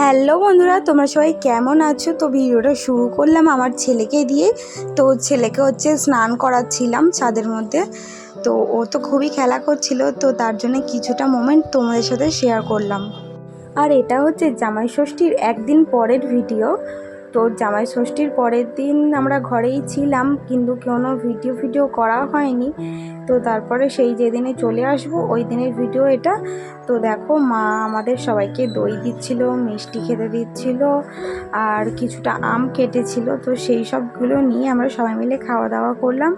Hello বন্ধুরা, তোমরা সবাই কেমন আছো? তো ভিডিওটা শুরু করলাম আমার ছেলেকে দিয়ে। তো ছেলেকে হচ্ছে স্নান করাচ্ছিলাম ছাদের মধ্যে। তো ও তো খুবই খেলা করছিল, তো তার জন্য কিছুটা মোমেন্ট তোমাদের সাথে শেয়ার করলাম। আর এটা হচ্ছে জামাই ষষ্ঠীর একদিন পরের ভিডিও তো জামাই ষষ্ঠীর পরের দিন আমরা ঘরেই ছিলাম, কিন্তু কোনো ভিডিও ভিডিও করা হয়নি। তো তারপরে সেই যেদিনে চলে আসব, ওই দিনের ভিডিও এটা। তো দেখো, মা আমাদের সবাইকে দই দিচ্ছিল, মিষ্টি খেতে দিচ্ছিল, আর কিছুটা আম কেটেছিল। তো সেই সবগুলো নিয়ে আমরা সবাই মিলে খাওয়া দাওয়া করলাম।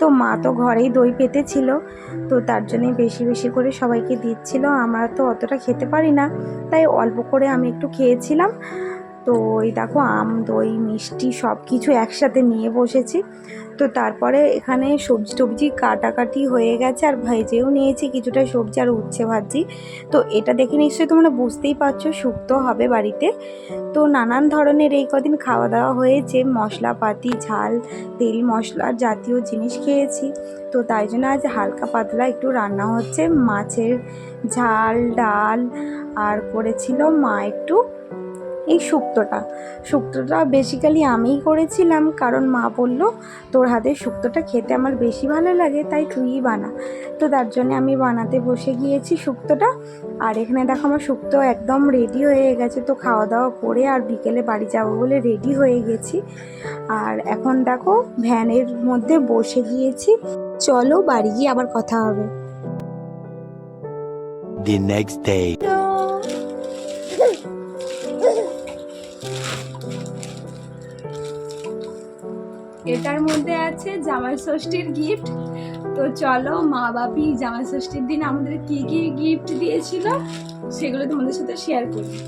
তো মা তো ঘরেই দই পেতেছিল, তো তার জন্যে বেশি বেশি করে সবাইকে দিচ্ছিল। আমরা তো অতটা খেতে পারি না, তাই অল্প করে আমি একটু খেয়েছিলাম। তো ওই দেখো আম, দই, মিষ্টি সব কিছু একসাথে নিয়ে বসেছি। তো তারপরে এখানে সবজি টবজি কাটাকাটি হয়ে গেছে আর ভেজেও নিয়েছি কিছুটা সবজি আর উচ্ছে ভাজি। তো এটা দেখে নিশ্চয়ই তোমরা বুঝতেই পারছ শুক্তো হবে বাড়িতে। তো নানান ধরনের এই কদিন খাওয়া দাওয়া হয়েছে, মশলাপাতি, ঝাল, তেল, মশলা জাতীয় জিনিস খেয়েছি। তো তাই জন্য আজ হালকা পাতলা একটু রান্না হচ্ছে। মাছের ঝাল, ডাল আর করেছিল মা একটু এই শুক্তোটা। শুক্তোটা বেসিক্যালি আমিই করেছিলাম কারণ মা বলল তোর হাতের শুক্তোটা খেতে আমার বেশি ভালো লাগে তাই তুইই বানা। তো তার জন্য আমি বানাতে বসে গিয়েছি শুক্তোটা। আর এখানে দেখো আমার শুক্তো একদম রেডি হয়ে গেছে তো খাওয়া দাওয়া করে আর বিকেলে বাড়ি যাব বলে রেডি হয়ে গেছি। আর এখন দেখো ভ্যানের মধ্যে বসে গিয়েছি। চলো বাড়ি গিয়ে আবার কথা হবে। The next day. এটার মধ্যে আছে জামাই ষষ্ঠীর গিফট তো চলো মা বাপি জামাই ষষ্ঠীর দিন আমাদের কি কি গিফট দিয়েছিল সেগুলো তোমাদের সাথে শেয়ার করি।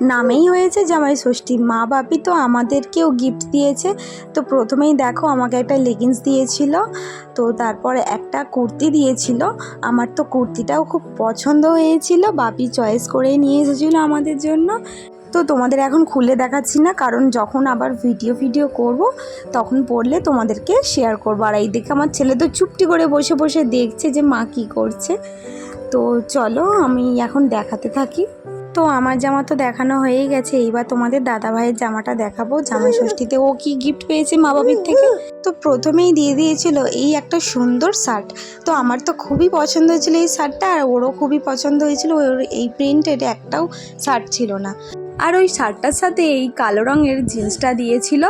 নামেই হয়েছে জামাই ষষ্ঠী। মা বাপি তো আমাদেরকেও গিফট দিয়েছে। তো প্রথমেই দেখো আমাকে একটা লেগিংস দিয়েছিল। তো তারপরে একটা কুর্তি দিয়েছিল। আমার তো কুর্তিটাও খুব পছন্দ হয়েছিল। বাপি চয়েস করে নিয়ে এসেছিল আমাদের জন্য। তো তোমাদের এখন খুলে দেখাচ্ছি না, কারণ যখন আবার ভিডিও ভিডিও করব, তখন পড়লে তোমাদেরকে শেয়ার করব। আর এই দেখে আমার ছেলে তো চুপটি করে বসে বসে দেখছে যে মা কী করছে। তো চলো আমি এখন দেখাতে থাকি। তো আমার জামা তো দেখানো হয়েই গেছে, এইবার তোমাদের দাদা ভাইয়ের জামাটা দেখাবো। জামাই ষষ্ঠীতে ও কি গিফট পেয়েছে মা বাবির থেকে? তো প্রথমেই দিয়ে দিয়েছিল এই একটা সুন্দর শার্ট। তো আমার তো খুবই পছন্দ হয়েছিল এই শার্টটা, আর ওরও খুবই পছন্দ হয়েছিল, ওর এই প্রিন্টের একটাও শার্ট ছিল না। আর ওই শার্টটার সাথে এই কালো রঙের জিন্সটা দিয়েছিল।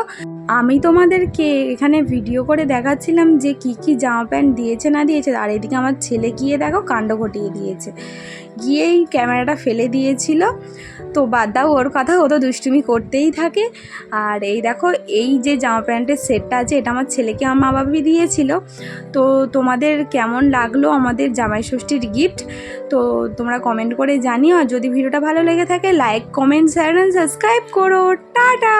আমি তোমাদেরকে এখানে ভিডিও করে দেখাচ্ছিলাম যে কি কি জামা প্যান্ট দিয়েছে না দিয়েছে। আর এদিকে আমার ছেলে গিয়ে দেখো কাণ্ড ঘটিয়ে দিয়েছে। গিয়েই ক্যামেরাটা ফেলে দিয়েছিল। তো বাদ দাও, ওর কথা, ও তো দুষ্টুমি করতেই থাকে। আর এই দেখো, এই যে জামা প্যান্টের সেটটা আছে, এটা আমার ছেলেকে আমার মা বাবি দিয়েছিল। তো তোমাদের কেমন লাগল আমাদের জামাই ষষ্ঠীর গিফট তো তোমরা কমেন্ট করে জানিও। আর যদি ভিডিওটা ভালো লেগে থাকে like comment share and subscribe করো। টাটা!